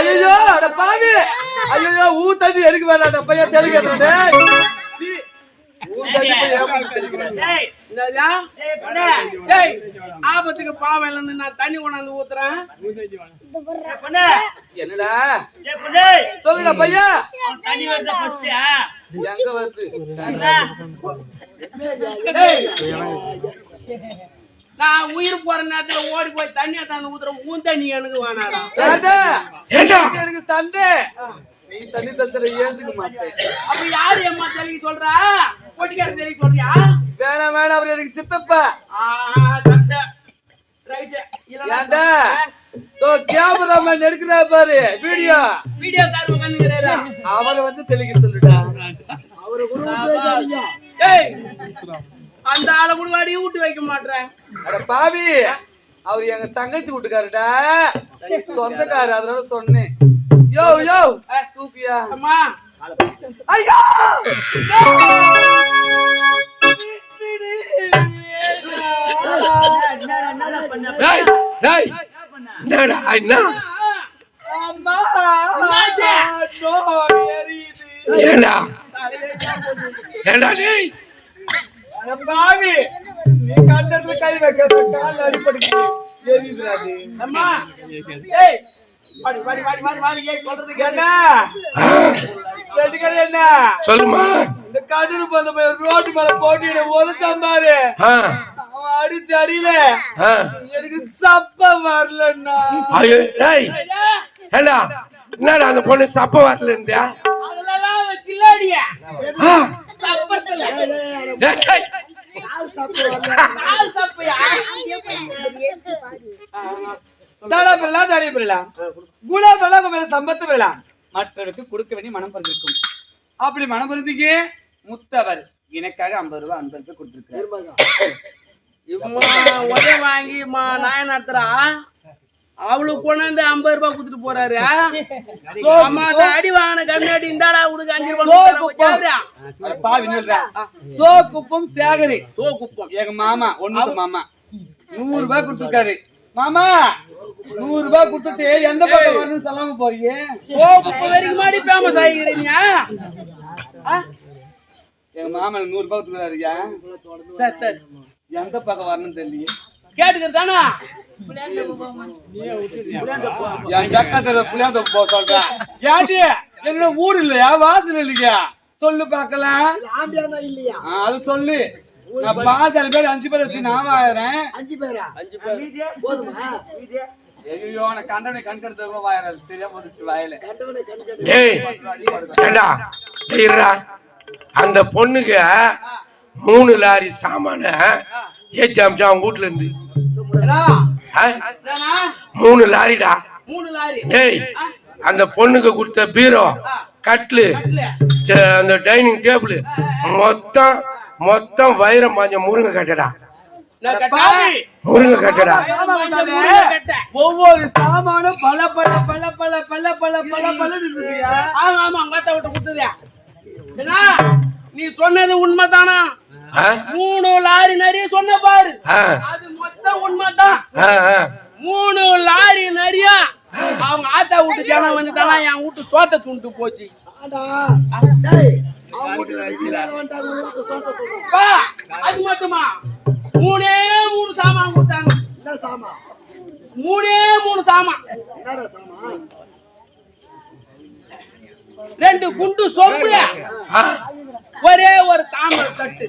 ஐயோ பாவி. ஐயோ ஊ தண்ணி எனக்கு அந்த பையன் தெலுங்கு ஆபத்துக்கு பாவம் இல்லைன்னு நான் தண்ணி கொண்டாந்து ஊத்துறேன். என்னடா? சொல்லுங்க பையா. தண்ணி வருது எங்க வருது? நான் உயிர் போற நேரத்துல ஓடி போய் தண்ணி எடுத்தாந்து ஊத்துறேன் ஊன் தண்ணி எனக்கு வேணாடா எனக்கு சண்டை நீ தண்ணி தச்சுற ஏந்துக்க மாட்டேன். அப்ப யாரு அம்மா தெளிக்க சொல்றா? கொட்டிக்கார தெளிக்க சொல்றியா? வேணாம் வேணாம் அவர் எனக்கு சித்தப்பா. ஆ, கரெக்ட். ரைட். இல்லைன்னா ஏண்டா? கேமராமேன் எடுக்கிறா பாரு வீடியோ. வீடியோ கார் உட்காந்துக்கிறாரா அவரை வந்து தெளிக்க சொல்லுடா. ஏய்! அந்த ஆளை கூட வாடியும் விட்டு வைக்க மாட்டேன் அட பாவி அவர் எங்க தங்கச்சி வீட்டுக்காருடா சொந்தக்காரு அதனால சொன்னேன். யோ யோ தூக்கியா? அம்மா. ஐயோ. ஏண்டா ஏண்டா டேய்? பாவி நீ கண்டத்துல கை வைக்கிறது கால் அடிபடுது அம்மா. ஏய் வாடி வாடி வாடி வாடி வாடி ஏய் சொல்றது என்ன? கேட்டா செட்டுக்கார என்ன? சொல்லுமா. இந்த பந்த போய் ரோட்டு மேல போட்டு ஒழுச்சான் பாரு. அவன் அடிச்சு அடியில எனக்கு சப்ப வரலன்னா ஐயோ டேய் ஏண்டா என்னடா அந்த பொண்ணு சப்ப வரல இருந்தியா அதெல்லாம் கில்லாடியா சப்பத்துல டேய், டேய். ஆள் சப்பையா தாடா பெறலாம் தாடிய பெறலாம் குலா பெறலாம் மேல சம்பத்து பெறலாம் மற்றவருக்கு கொடுக்க வேண்டிய மனம் பிறந்திருக்கும் அப்படி மனம் பிறந்திக்கு முத்தவர் எனக்காக ஐம்பது ரூபாய் அன்பருக்கு கொடுத்திருக்காரு இம்மா உதவி வாங்கி நான் நடத்துறா அவளுக்கு கொண்டாந்து ஐம்பது ரூபாய் கொடுத்துட்டு போறாரு. அம்மா அந்த அடி வாங்கின கண்ணாடி இந்தாடா உனக்கு அஞ்சு ரூபாய். சோ குப்பம் சேகரி. சோ குப்பம் எங்க மாமா ஒண்ணு மாமா. நூறு ரூபாய் கொடுத்திருக்காரு. மாமா நூறு ரூபாய் கொடுத்துட்டு எந்த பக்கம் வரணும்னு சொல்லாம போறீங்க? சோ குப்பம் வரைக்கும் மாடி ஃபேமஸ் ஆகிக்கிறீங்க எங்க மாமா நூறு ரூபாய் கொடுத்துருக்காருயா சரி சரி. எந்த பக்கம் வரணும்னு தெரியலையே. கேட்டுக்கிறதானா? என் பக்கத்துல புளியாந்த போ சொல்றேன் ஏட்டி என்னோட ஊர் இல்லையா? வாசல் இல்லையா? சொல்லு பாக்கலாம் இல்லையா அது சொல்லு. பாஞ்சாலு பேர் அஞ்சு பேர் வச்சு நான் வாயிறேன். அஞ்சு பேரா அஞ்சு பேர் போதுமா ஐயோ நான் கண்டவனை கண் சரியா போச்சு வாயில அந்த பொண்ணுக்கு மூணு லாரி சாமான ஏற்றி அமிச்சா அவங்க வீட்டுல இருந்து. மூணு லாரிடா. மூணு லாரி. டேய் அந்த பொண்ணுக்கு கொடுத்த பீரோ கட்லு அந்த டைனிங் டேபிள் மொத்தம் மொத்தம் வைரம் பாஞ்ச முருங்கை கட்டடா? முருங்கை கட்டடா. ஒவ்வொரு சாமானும் பல பல பல பல பல பல பல பல ஆமா ஆமா அத்தை விட்டு கொடுத்ததே நீ சொன்னது உண்மைதானா? மூணு லாரி நிறைய சொன்ன பாரு. அது மொத்தம் உண்மைதான். மூணு லாரி நிறைய. அவங்க ஆத்தா வீட்டு ஜனம் வந்துட்டானா என் வீட்டு சோத்த துண்டு போச்சு. அது மட்டுமா மூணே மூணு சாமான் கொடுத்தாங்க. சாமான்? மூணே மூணு சாமான். சாமான்? ரெண்டு குண்டு சொப்பு ஒரே ஒரு தாமரை தட்டு.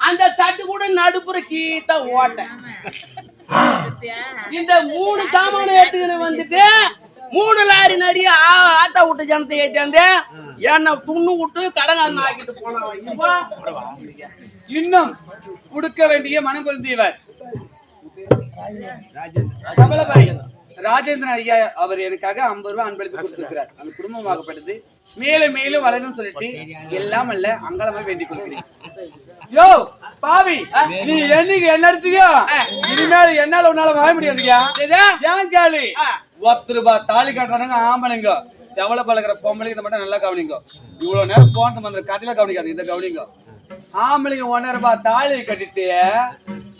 அந்த தட்டு கூட நடுப்புற கீத்த ஓட்ட. இந்த மூணு சாமான எடுத்துக்கிட்டு வந்துட்டு மூணு லாரி நிறைய ஆ- ஆத்தா விட்டு ஜனத்தை ஏற்றாந்து என்ன துண்ணு விட்டு கடங்காரன் ஆக்கிட்டு போனவன் இன்னும் கொடுக்க வேண்டிய மனம் பொருந்தியவர். ராஜேந்திரன் ஐயா அவர் எனக்காக ஐம்பது ரூபாய் அன்பளிப்பு கொடுத்திருக்கிறார். அந்த குடும்பமாகப்பட்டது மேலும் மேலும் வளரணும்னு சொல்லிட்டு எல்லாம் அல்ல அங்கலமா வேண்டிக் கொள்கிறேன். யோ பாவி நீ என்னைக்கு என்ன அடிச்சியோ இனிமேல் என்னால உன்னால வாழ முடியாதுயா? ஏன் கேளு? ஆ. ஒத்து ரூபாய் தாலி கட்டுறானுங்க ஆம்பளைங்க. செவல பழகிற பொம்பளைங்க இதை மட்டும் நல்லா கவனிங்க. இவ்வளவு நேரம் போனது அந்த கதையில கவனிக்காது இதை கவனிங்க. ஆம்பளைங்க ஒன்னரை ரூபாய் தாலி கட்டிட்டு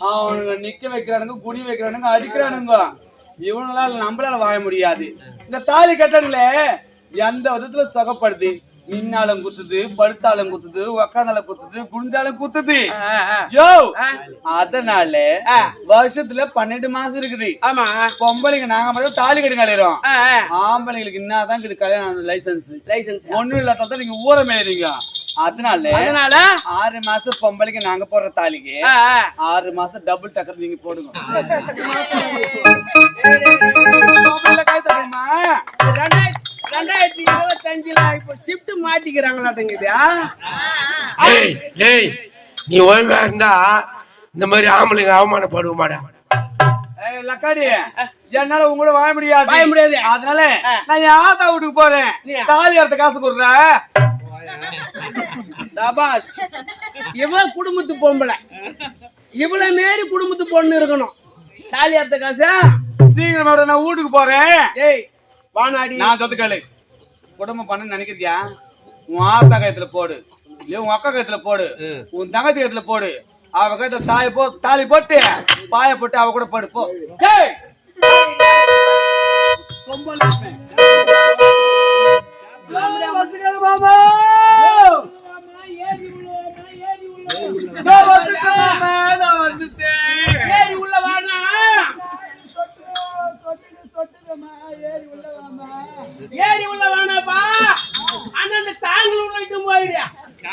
அவனுங்க நிக்க வைக்கிறானுங்க குடி வைக்கிறானுங்க அடிக்கிறானுங்க. இவங்களால நம்மளால வாழ முடியாது. இந்த தாலி கட்டங்களே எந்த விதத்துல சுகப்படுது? நின்னாலும் குத்துது படுத்தாலும் குத்துது உக்காந்தாலும் குத்துது குனிஞ்சாலும் குத்துது. யோ! அதனால வருஷத்துல பன்னெண்டு மாசம் இருக்குது. ஆமா பொம்பளைங்க நாங்க மட்டும் தாலி கட்டி கலையிறோம். ஆம்பளைங்களுக்கு என்னதான் இது கல்யாணம் லைசன்ஸ் லைசன்ஸ் ஒண்ணும் இல்லாத நீங்க ஊர மேறீங்க அதனால அதனால? ஆறு மாசம் பொம்பளைக்கு நாங்க போடுற தாலிக்கு. ஆறு மாசம் டபுள் டக்கர் நீங்க போடுங்க. ஏய், ரெண்டாயிரத்தி ரெண்டாயிரத்தி இருபத்தஞ்சுல இப்ப ஷிப்ட் மாத்திக்கிறாங்களாட்டுங்குது ஏய் நீ ஒழுங்கா இருந்தா இந்த மாதிரி ஆம்பளைங்க அவமானப்படுவ மாடா ஏய், லக்காடி என்னால உங்க கூட வாழ முடியாது. வாழ முடியாது. அதனால நான் என் ஆத்தா வீட்டுக்கு போறேன். நீ? தாலி அறுத்த காசு கொடுற. தபாஸ் இவ குடும்பத்து பொம்பளை. இவள மாரி குடும்பத்து பொண்ணு இருக்கணும். தாலி அர்த்த காசா? சீக்கிரம் நான் வீட்டுக்கு போறேன். ஏய் வானாடி. நான் சொத்துக்களு குடும்பம் பண்ண நினைக்கிறியா? உன் ஆத்தா கயத்துல போடு. இல்ல உன் அக்கா கயத்துல போடு. உன் தங்கச்சி கயத்துல போடு. அவ கயத்துல தாய போ தாலி போட்டு பாய போட்டு அவ கூட போடு போ.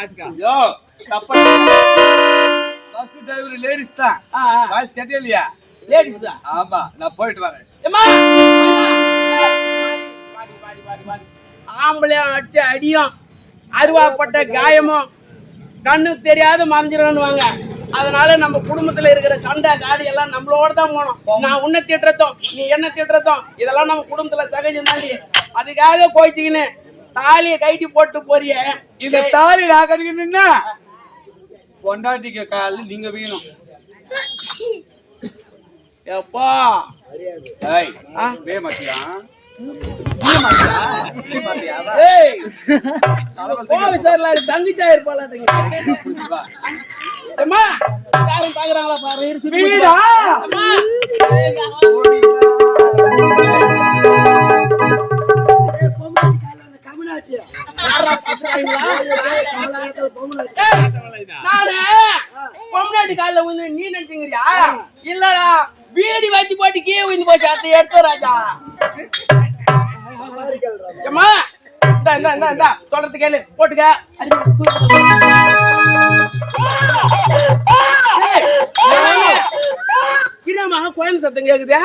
ஐயோ தப்பா பஸ் டிரைவர் லேடிஸ் தான். வாய்ஸ் கேட்டே இல்லையா லேடிஸ் தான் ஆமா நான் போயிட்டு வரேன். ஆம்பளையும் அடிச்ச அடியும் அருவாப்பட்ட காயமும் கண்ணுக்கு தெரியாத மறைஞ்சிடணுவாங்க அதனால நம்ம குடும்பத்துல இருக்கிற சண்டை காடி எல்லாம் நம்மளோட தான் போனோம். நான் உன்னை திட்டுறதும் நீ என்ன திட்டுறதும் இதெல்லாம் நம்ம குடும்பத்துல சகஜம் தாண்டி. அதுக்காக கோச்சிக்கின்னு தாலியை கைட்டி போட்டு போறிய. இந்த தாலி நான் கடிக்கணும்னா பொண்டாட்டிக்கு காலில் நீங்க வீணும். எப்பா? ஏய் வே மாட்டியா? தங்கிச்சா இருப்பாளாட்டுங்க பாக்குறாங்களா பாரு? போச்சு அதை எடுத்து ராஜா. ஏம்மா இந்தா இந்தா இந்தா இந்தா சொல்றது கேளு போட்டுக்க. கிராமா குழந்தை சத்தம் கேக்குதா?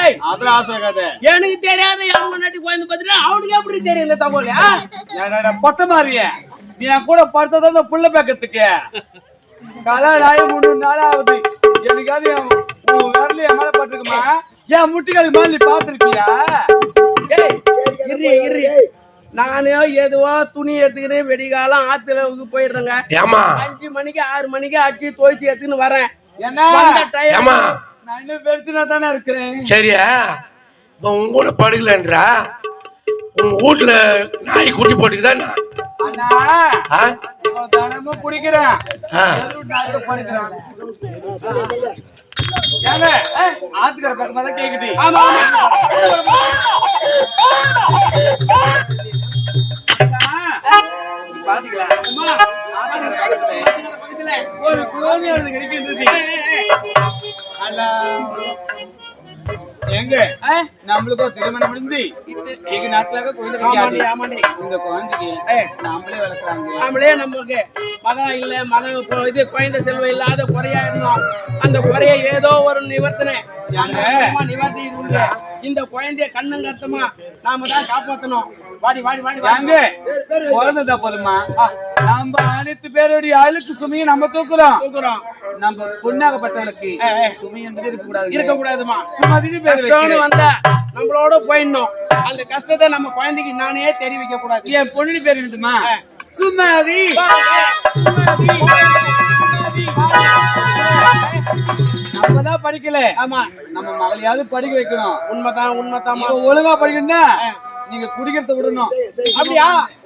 ஏய், எனக்கு தெரியாத முன்னாடி குழந்தை பார்த்துட்டு அவனுக்கு எப்படி இந்த தகவல்? பொட்ட மாறிய நீ என் கூட படுத்ததான் இந்த புள்ள பேக்கத்துக்கு ஆகி மூணு நாள் ஆகுது எனக்காவது என் விரல என் மேல பட்டிருக்குமா? என் முட்டிகள் மேல நீ பாத்திருக்கியா ஏய் இரு இரு. நானே எதுவோ துணி எடுத்துக்கிட்டு வெடிகாலம் ஆத்துல போயிடுறேங்க. ஏமா அஞ்சு மணிக்கு ஆறு மணிக்கு அடிச்சு துவைச்சு எடுத்துன்னு வரேன். தானே இருக்கிறேன். சரியா? இப்போ உங்க கூட படுக்கலன்றா? உங்க வீட்டுல நாய் குட்டி போட்டுக்குதானா தினமும் குடிக்கிறேன்? ஆத்துக்கிற பக்கமா தான் கேக்குது. பாத்தீங்களா? ஒரு குழந்தையானது கிடைக்கின்றது. அல்ல ஒரு திருமணம் முடிந்து எங்க நாட்டுல குழந்தை. இந்த குழந்தைக்கு நாமளே வளர்க்குறாங்க. நாமளே நமக்கு மகன் இல்ல மகன் இது குழந்தை செல்வம் இல்லாத குறையா இருந்தோம். அந்த குறைய ஏதோ ஒரு நிவர்த்தனை. நிவர்த்தி இருக்கு. இந்த குழந்தைய கண்ணும் கருத்துமா நாம தான் காப்பாத்தணும். வாடி வாடி வாடி வாங்க குழந்தை போதுமா? நம்ம அனைத்து பேருடைய அழுக்கு சுமையை நம்ம தூக்குறோம். தூக்குறோம். நம்ம பொண்ணாகப்பட்டவளுக்கு. சுமை என்பது இருக்க கூடாது இருக்க கூடாதுமா பேர் வைக்கிறேன். வந்தா நம்மளோட போயிடணும். அந்த கஷ்டத்தை நம்ம குழந்தைக்கு நானே தெரிவிக்க கூடாது. என் பொண்ணு பேர் என்னதுமா? சுமதி. நம்ம தான் படிக்கல. ஆமா. நம்ம மகளையாவது படிக்க வைக்கணும். உண்மைதான் உண்மைதான் ஒழுங்கா படிக்கணும்னா நீங்க குடிக்கிறத விடணும். அப்படியா?